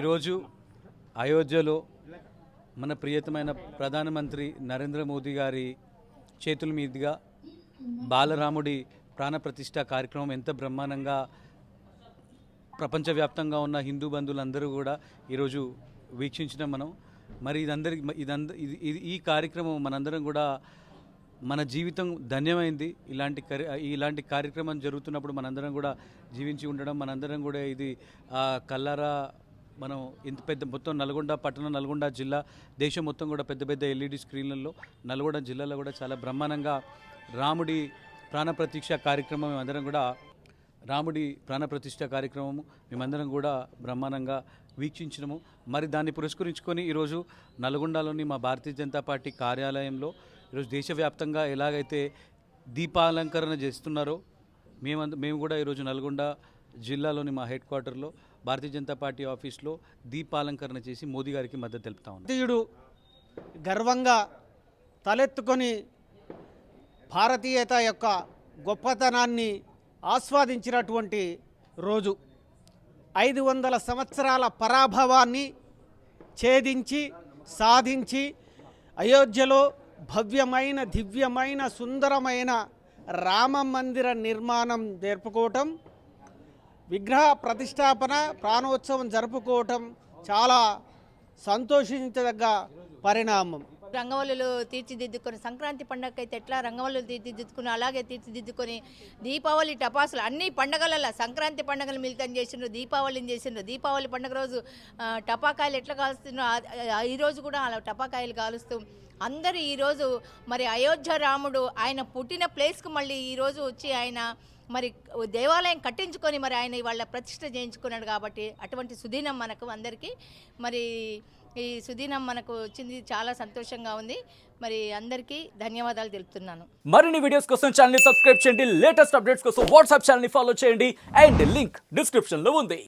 ఈరోజు అయోధ్యలో మన ప్రియతమైన ప్రధానమంత్రి నరేంద్ర మోదీ గారి చేతుల మీదుగా బాలరాముడి ప్రాణప్రతిష్ఠ కార్యక్రమం ఎంత బ్రహ్మాండంగా ప్రపంచవ్యాప్తంగా ఉన్న హిందూ బంధువులందరూ కూడా ఈరోజు వీక్షించడం మనం. మరి ఇదందరి ఇదంద ఇది ఇది- ఈ కార్యక్రమం మనందరం కూడా మన జీవితం ధన్యమైంది. ఇలాంటి కరి ఇలాంటి కార్యక్రమం జరుగుతున్నప్పుడు మనందరం కూడా జీవించి ఉండడం మనందరం కూడా ఇది కల్లారా మనం ఇంత పెద్ద మొత్తం నల్గొండ పట్టణం నల్గొండ జిల్లా దేశం మొత్తం కూడా పెద్ద పెద్ద ఎల్ఈడి స్క్రీన్లలో నల్గొండ జిల్లాలో కూడా చాలా బ్రహ్మాండంగా రాముడి ప్రాణప్రతిష్ఠ కార్యక్రమం మేమందరం కూడా రాముడి ప్రాణప్రతిష్ఠ కార్యక్రమము మేమందరం కూడా బ్రహ్మాండంగా వీక్షించినము. మరి దాన్ని పురస్కరించుకొని ఈరోజు నల్గొండలోని మా భారతీయ జనతా పార్టీ కార్యాలయంలో ఈరోజు దేశవ్యాప్తంగా ఎలాగైతే దీపాలంకరణ చేస్తున్నారో మేమంద మేము కూడా ఈరోజు నల్గొండ జిల్లాలోని మా హెడ్ క్వార్టర్లో భారతీయ జనతా పార్టీ ఆఫీస్లో దీపాలంకరణ చేసి మోదీ గారికి మద్దతు తెలుపుతా ఉన్నాం. భారతీయుడు గర్వంగా తలెత్తుకొని భారతీయత యొక్క గొప్పతనాన్ని ఆస్వాదించినటువంటి రోజు. ఐదు వందల సంవత్సరాల పరాభవాన్ని ఛేదించి సాధించి అయోధ్యలో భవ్యమైన దివ్యమైన సుందరమైన రామ మందిర నిర్మాణం జరుపుకోవటం విగ్రహ ప్రతిష్టాపన ప్రాణోత్సవం జరుపుకోవటం చాలా సంతోషించదగ్గ పరిణామం. రంగవల్లులు తీర్చిదిద్దుకొని సంక్రాంతి పండగ అయితే ఎట్లా రంగవల్లులు తీర్చిదిద్దుకుని అలాగే తీర్చిదిద్దుకొని దీపావళి టపాసులు అన్ని పండగలలో సంక్రాంతి పండగలు మిళితం చేసిండ్రు దీపావళిని చేసిండ్రు. దీపావళి పండగ రోజు టపాకాయలు ఎట్లా కాలుస్తుండ్రో ఈరోజు కూడా అలా టపాకాయలు కాలుస్తూ అందరూ ఈరోజు మరి అయోధ్య రాముడు ఆయన పుట్టిన ప్లేస్కు మళ్ళీ ఈరోజు వచ్చి ఆయన మరి దేవాలయం కట్టించుకొని మరి ఆయన ఇవాళ ప్రతిష్ట చేయించుకున్నాడు కాబట్టి అటువంటి సుదీనం మనకు అందరికీ మరి ఈ సుదీనం మనకు వచ్చింది చాలా సంతోషంగా ఉంది. మరి అందరికీ ధన్యవాదాలు తెలుపుతున్నాను. మరిన్ని వీడియోస్ కోసం ఛానల్ సబ్స్క్రైబ్ చేయండి. లేటెస్ట్ అప్డేట్స్ కోసం వాట్సాప్ ఛానల్ ఫాలో చేయండి. అండ్ లింక్ డిస్క్రిప్షన్లో ఉంది.